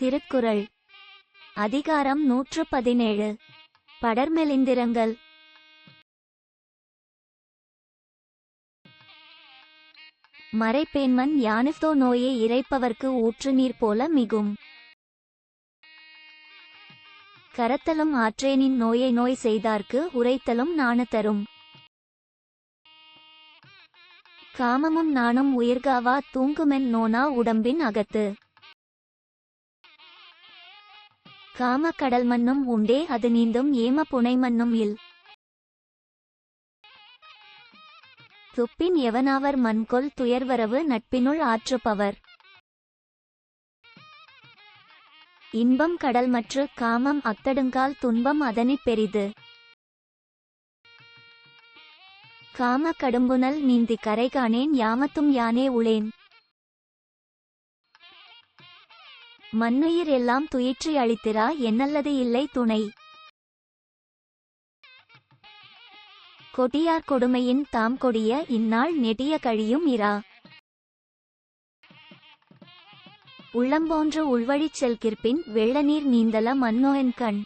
திருக்குறள். அதிகாரம் நூற்று பதினேழு படர்மெலிந்திரங்கள். மறைப்பேன்மன் யானிஸ்தோ நோயை இறைப்பவர்க்கு ஊற்று நீர் போல மிகும். கரத்தலும் ஆற்றேனின் நோயை நோய் செய்தார்க்கு உரைத்தலும் நானு தரும். காமமும் நானும் உயிர்காவா தூங்குமென் நோனா உடம்பின் அகத்து. காம கடல் மண்ணும் உண்டே அது நீந்தும் ஏம புனை மண்ணும் இல். துப்பின் எவனாவர் மண்கொல் துயர்வரவு நட்பினுள் ஆற்றுப்பவர் இன்பம் கடல் மற்று காமம் அத்தடுங்கால் துன்பம் அதனிற் பெரிது. காம கடும்புனல் நீந்தி கரைகாணேன் யாமத்தும் யானே உளேன். மண்ணுயிர் எல்லாம் துயிற்றி அளித்திரா என்னல்லது இல்லை துணை. கொடியார் கொடுமையின் தாம் கொடிய இந்நாள் நெடிய கழியும் இரா. உள்ளம்போன்று உள்வழிச் செல்கிற்பின் வெள்ளநீர் நீந்தல மன்னோஎன் கண்.